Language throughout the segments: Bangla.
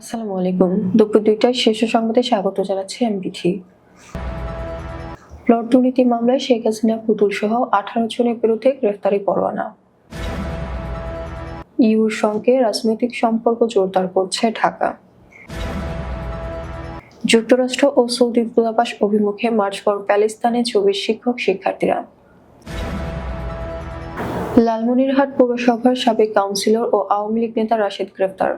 আসসালামু আলাইকুম। দুপুর দুইটায় শীর্ষ সংবাদে স্বাগত জানাচ্ছি আমি বিথি প্লট দুর্নীতি মামলায় শেখ হাসিনা, পুতুল সহ আঠারো জনের বিরুদ্ধে গ্রেফতারি পরোয়ানা। ইউর সঙ্গে রাজনৈতিক সম্পর্ক জোরদার করছে ঢাকা। যুক্তরাষ্ট্র ও সৌদি দূতাবাস অভিমুখে মার্চ পর প্যালেস্তানে চব্বিশ শিক্ষক শিক্ষার্থীরা। লালমনিরহাট পৌরসভার সাবেক কাউন্সিলর ও আওয়ামী লীগ নেতা রাশেদ গ্রেফতার।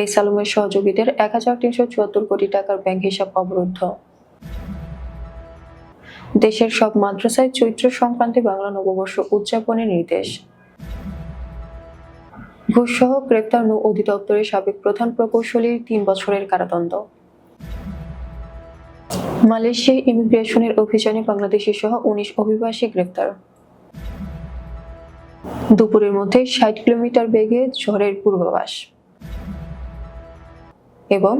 এই সালুমের সহযোগীদের এক হাজার তিনশো চুয়াত্তর কোটি টাকার ব্যাংক হিসাব অবরুদ্ধ। দেশের সব মাদ্রাসায় চৈত্র সংক্রান্তি বাংলা নববর্ষ উদযাপনের নির্দেশ। ঘুষসহ গ্রেপ্তার নৌ অধিদপ্তরের সাবেক প্রধান প্রকৌশলীর তিন বছরের কারাদণ্ড। মালয়েশিয়ায় ইমিগ্রেশনের অভিযানে বাংলাদেশি সহ উনিশ অভিবাসী গ্রেপ্তার। দুপুরের মধ্যে ষাট কিলোমিটার বেগে ঝড়ের পূর্বাভাস। এবং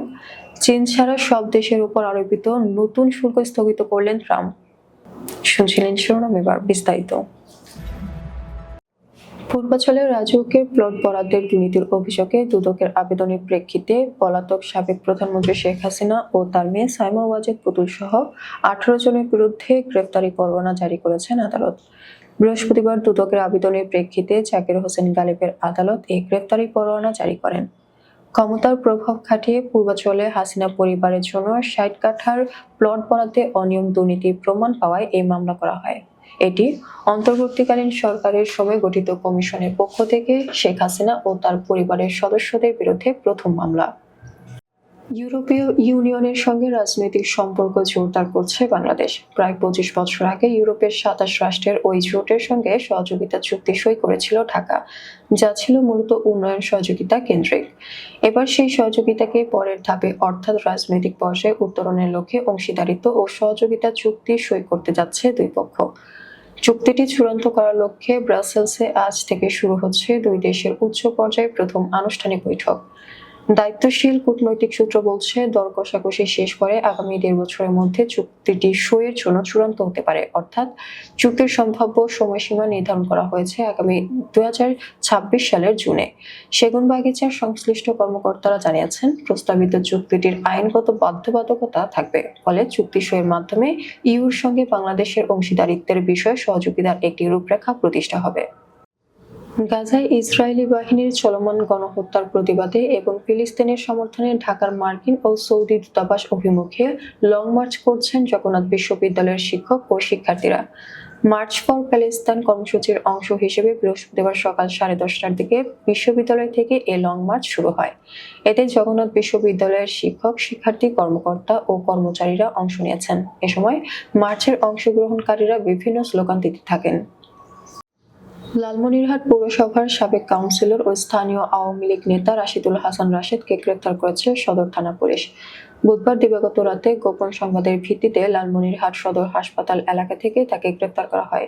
চীন ছাড়া সব দেশের উপর আরোপিত নতুন শুল্ক স্থগিত করলেন ট্রাম্প। শুনছিলেন শিরোনাম এবার বিস্তারিত। পূর্বাঞ্চলের রাজউকের প্লট বরাদ্দের দুর্নীতির অভিযোগে দুদকের আবেদনের প্রেক্ষিতে পলাতক সাবেক প্রধানমন্ত্রী শেখ হাসিনা ও তার মেয়ে সাইমা ওয়াজেদ পুতুল সহ আঠারো জনের বিরুদ্ধে গ্রেফতারি পরোয়ানা জারি করেছেন আদালত। বৃহস্পতিবার দুদকের আবেদনের প্রেক্ষিতে জাকির হোসেন গালিবের আদালত এই গ্রেফতারি পরোয়ানা জারি করেন। ক্ষমতার প্রভাব খাটিয়ে পূর্বাচলে হাসিনা পরিবারের জন্য ষাট কাঠার প্লট বরাদ্দে অনিয়ম দুর্নীতির প্রমাণ পাওয়ায় এই মামলা করা হয়। এটি অন্তর্বর্তীকালীন সরকারের সময় গঠিত কমিশনের পক্ষ থেকে শেখ হাসিনা ও তার পরিবারের সদস্যদের বিরুদ্ধে প্রথম মামলা। ইউরোপীয় ইউনিয়নের সঙ্গে রাজনৈতিক সম্পর্ক জোরদার করছে বাংলাদেশ। প্রায় পঁচিশ বছর আগে ইউরোপের সাতাশ রাষ্ট্রের ওই জোটের সঙ্গে সহযোগিতা চুক্তি সই করেছিল ঢাকা, যা ছিল মূলত উন্নয়ন সহযোগিতা কেন্দ্রিক। এবার সেই সহযোগিতাকে পরের ধাপে অর্থাৎ রাজনৈতিক পর্যায়ে উত্তরণের লক্ষ্যে অংশীদারিত্ব ও সহযোগিতা চুক্তি সই করতে যাচ্ছে দুই পক্ষ। চুক্তিটি চূড়ান্ত করার লক্ষ্যে ব্রাসেলসে আজ থেকে শুরু হচ্ছে দুই দেশের উচ্চ পর্যায়ে প্রথম আনুষ্ঠানিক বৈঠক। দায়িত্বশীল কূটনৈতিক সূত্র বলছে দর কষাকষি শেষ করে আগামী দেড় বছরের মধ্যে চুক্তিটি সইয়ের জন্য চূড়ান্ত হতে পারে। অর্থাৎ চুক্তির সম্ভাব্য সময়সীমা নির্ধারণ করা হয়েছে আগামী দুই হাজার ছাব্বিশ সালের জুনে। সেগুন বাগিচার সংশ্লিষ্ট কর্মকর্তারা জানিয়েছেন, প্রস্তাবিত চুক্তিটির আইনগত বাধ্যবাধকতা থাকবে। ফলে চুক্তি সইয়ের মাধ্যমে ইউর সঙ্গে বাংলাদেশের অংশীদারিত্বের বিষয়ে সহযোগিতার একটি রূপরেখা প্রতিষ্ঠা হবে। গাজায় ইসরায়েলি বাহিনীর চলমান গণহত্যার প্রতিবাদে এবং ফিলিস্তিনের সমর্থনে ঢাকার মার্কিন ও সৌদি দূতাবাস অভিমুখে লং মার্চ করছেন জগন্নাথ বিশ্ববিদ্যালয়ের শিক্ষক ও শিক্ষার্থীরা। মার্চ ফর প্যালেস্তাইন কর্মসূচির অংশ হিসেবে বৃহস্পতিবার সকাল সাড়ে দশটার দিকে বিশ্ববিদ্যালয় থেকে এ লং মার্চ শুরু হয়। এতে জগন্নাথ বিশ্ববিদ্যালয়ের শিক্ষক, শিক্ষার্থী, কর্মকর্তা ও কর্মচারীরা অংশ নিয়েছেন। এ সময় মার্চের অংশগ্রহণকারীরা বিভিন্ন স্লোগান দিতে থাকেন। লালমনিরহাট পৌরসভার সাবেক কাউন্সিলর ও স্থানীয় আওয়ামী লীগ নেতা রাশিদুল হাসান রাশেদকে গ্রেফতার করেছে সদর থানা পুলিশ। বুধবার দিবাগত রাতে গোপন সংবাদের ভিত্তিতে লালমনিরহাট সদর হাসপাতাল এলাকা থেকে তাকে গ্রেফতার করা হয়।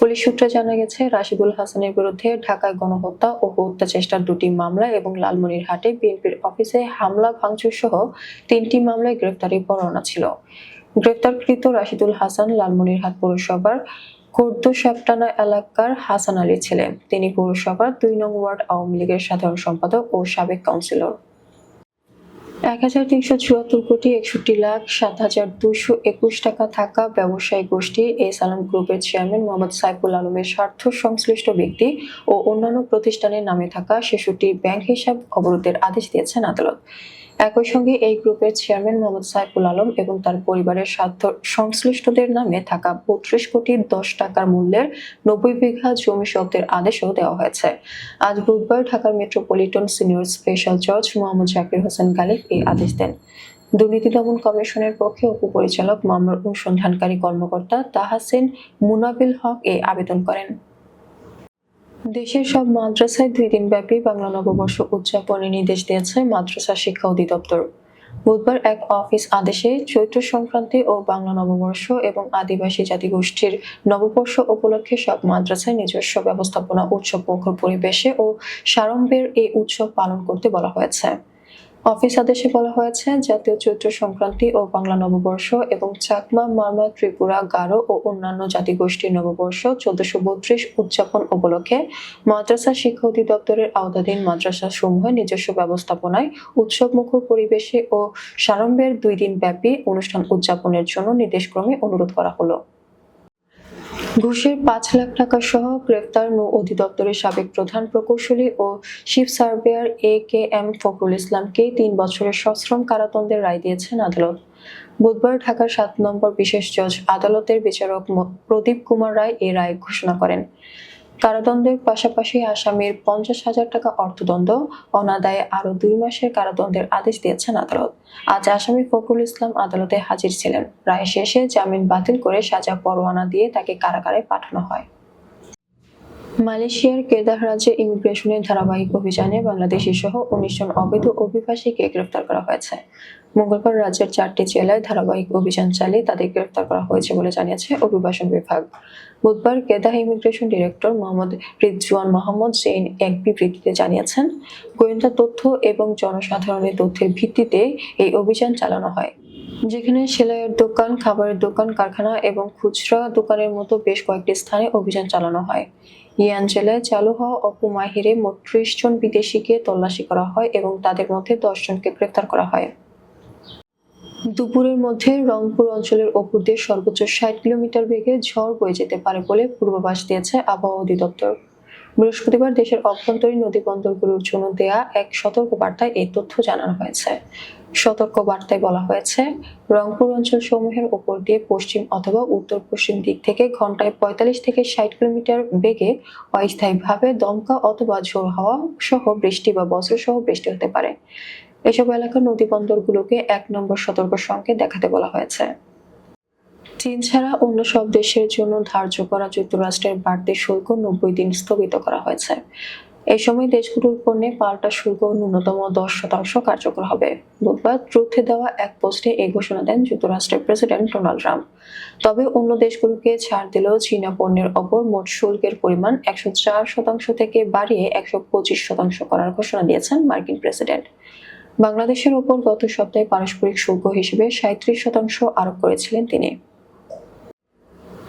পুলিশ সূত্রে জানা গেছে, রাশিদুল হাসানের বিরুদ্ধে ঢাকায় গণহত্যা ও হত্যা চেষ্টার দুটি মামলা এবং লালমনিরহাটে বিএনপির অফিসে হামলা ভাঙচুর সহ তিনটি মামলায় গ্রেফতারি পরোয়ানা ছিল। গ্রেফতারকৃত রাশিদুল হাসান লালমনিরহাট পৌরসভার কুর্দু সাপটানা এলাকার হাসান আলী ছেলে। তিনি পৌরসভার দুই নং ওয়ার্ড আওয়ামী লীগের সাধারণ সম্পাদক ও সাবেক কাউন্সিলর। এক হাজার তিনশো চুয়াত্তর কোটি একষট্টি লাখ সাত হাজার দুশো একুশ টাকা থাকা ব্যবসায়ী গোষ্ঠী এস আলম গ্রুপের চেয়ারম্যান মোহাম্মদ সাইফুল আলমের স্বার্থ সংশ্লিষ্ট ব্যক্তি ও অন্যান্য প্রতিষ্ঠানের নামে থাকা ছেষট্টি ব্যাংক হিসাব অবরোধের আদেশ দিয়েছেন আদালত। একই সঙ্গে এই গ্রুপের চেয়ারম্যান মোহাম্মদ সাইফুল আলম এবং তার পরিবারের স্বার্থ সংশ্লিষ্টদের নামে থাকা বত্রিশ কোটি দশ টাকার মূল্যের নব্বই বিঘা জমি শব্দের আদেশও দেওয়া হয়েছে। আজ বুধবার ঢাকার মেট্রোপলিটন সিনিয়র স্পেশাল জজ মোহাম্মদ জাকির হোসেন গালিব এই আদেশ দেন। দুর্নীতি দমন কমিশনের পক্ষে উপপরিচালক মামলার অনুসন্ধানকারী কর্মকর্তা তাহাসিন মুনাবিল হক এ আবেদন করেন। দেশের সব মাদ্রাসায় দুই দিন ব্যাপী বাংলা নববর্ষ উদযাপনের নির্দেশ দিয়েছে মাদ্রাসা শিক্ষা অধিদপ্তর। বুধবার এক অফিস আদেশে চৈত্র সংক্রান্তি ও বাংলা নববর্ষ এবং আদিবাসী জাতিগোষ্ঠীর নববর্ষ উপলক্ষে সব মাদ্রাসায় নিজস্ব ব্যবস্থাপনা, উৎসব মুখর পরিবেশে ও সারম্ভের এই উৎসব পালন করতে বলা হয়েছে। অফিস আদেশে বলা হয়েছে, জাতীয় চৈত্র সংক্রান্তি ও বাংলা নববর্ষ এবং চাকমা মারমা ত্রিপুরা, গারো ও অন্যান্য জাতিগোষ্ঠীর নববর্ষ চোদ্দশো বত্রিশ উদযাপন উপলক্ষে মাদ্রাসা শিক্ষা অধিদপ্তরের আওতাধীন মাদ্রাসা সমূহে নিজস্ব ব্যবস্থাপনায় উৎসব মুখর পরিবেশে ও সারম্ভের দুই দিন ব্যাপী অনুষ্ঠান উদযাপনের জন্য নির্দেশক্রমে অনুরোধ করা হলো। ঘুষের পাঁচ লাখ টাকা সহ গ্রেফতার নৌ অধিদপ্তরের সাবেক প্রধান প্রকৌশলী ও ship surveyor A K M Fakhrul ইসলামকে তিন বছরের সশ্রম কারাদণ্ডের রায় দিয়েছেন আদালত। বুধবার ঢাকার সাত নম্বর বিশেষ জজ আদালতের বিচারক প্রদীপ কুমার রায় এ রায় ঘোষণা করেন। কারাদণ্ডের পাশাপাশি আসামির পঞ্চাশ হাজার টাকা অর্থদণ্ড অনাদায়ে আরও দুই মাসের কারাদণ্ডের আদেশ দিয়েছেন আদালত। আজ আসামি ফখরুল ইসলাম আদালতে হাজির ছিলেন। রায় শেষে জামিন বাতিল করে সাজা পরোয়ানা দিয়ে তাকে কারাগারে পাঠানো হয়। মালয়েশিয়ার কেদাহ রাজ্যে ইমিগ্রেশনের ধারাবাহিক অভিযানে বাংলাদেশি সহ উনিশ জন অবৈধ অভিবাসীকে গ্রেফতার করা হয়েছে। মঙ্গলবার রাজ্যের চারটি জেলায় ধারাবাহিক অভিযান চালিয়ে তাদের গ্রেফতার করা হয়েছে বলে জানিয়েছে অভিবাসন বিভাগ। বুধবার Kedah immigration director Mohammad Rizwan Mohammad Zain এক বিবৃতিতে জানিয়েছেন, গোয়েন্দা তথ্য এবং জনসাধারণের তথ্যের ভিত্তিতে এই অভিযান চালানো হয়। যেখানে সেলাইয়ের দোকান, খাবারের দোকান, কারখানা এবং খুচরা দোকানের মতো বেশ কয়েকটি স্থানে অভিযান চালানো হয়। ইয়ান জেলায় চালু হওয়া অপমাহিরে মোট ত্রিশ জন বিদেশিকে তল্লাশি করা হয় এবং তাদের মধ্যে দশ জনকে গ্রেফতার করা হয়। দুপুরের মধ্যে রংপুর অঞ্চলের ওপর দিয়ে সর্বোচ্চ ষাট কিলোমিটার বেগে ঝড় বয়ে যেতে পারে বলে পূর্বাভাস দিয়েছে আবহাওয়া অধিদপ্তর। বৃহস্পতিবার দেশের অভ্যন্তরীণ নদী বন্দরগুলোর জন্য দেয়া এক সতর্ক বার্তায় এই তথ্য জানানো হয়েছে। সতর্ক বার্তায় বলা হয়েছে, রংপুর অঞ্চল সমূহের উপর দিয়ে পশ্চিম অথবা উত্তর পশ্চিম দিক থেকে ঘন্টায় পঁয়তাল্লিশ থেকে ষাট কিলোমিটার বেগে অস্থায়ীভাবে দমকা অথবা ঝোড়ো হাওয়া সহ বৃষ্টি বা বজ্র সহ বৃষ্টি হতে পারে। এসব এলাকার নদী বন্দরগুলোকে এক নম্বর সতর্ক সংকেত দেখাতে বলা হয়েছে। চীন ছাড়া অন্য সব দেশের জন্য ধার্য করা যুক্তরাষ্ট্রের বাড়তি শুল্ক নব্বই দিন স্থগিত করা হয়েছে। এই সময় দেশগুলোর পণ্যে পাল্টা শুল্ক ন্যূনতম দশ শতাংশ কার্যকর হবে। বুধবার ট্রুথে দেওয়া এক পোস্টে এই ঘোষণা দেন যুক্তরাষ্ট্রের প্রেসিডেন্ট ডোনাল্ড ট্রাম্প। তবে অন্য দেশগুলোকে ছাড় দিলেও চীনা পণ্যের ওপর মোট শুল্কের পরিমাণ একশো চার শতাংশ থেকে বাড়িয়ে একশো পঁচিশ শতাংশ করার ঘোষণা দিয়েছেন মার্কিন প্রেসিডেন্ট। বাংলাদেশের ওপর গত সপ্তাহে পারস্পরিক শুল্ক হিসেবে সাঁত্রিশ শতাংশ আরোপ করেছিলেন তিনি।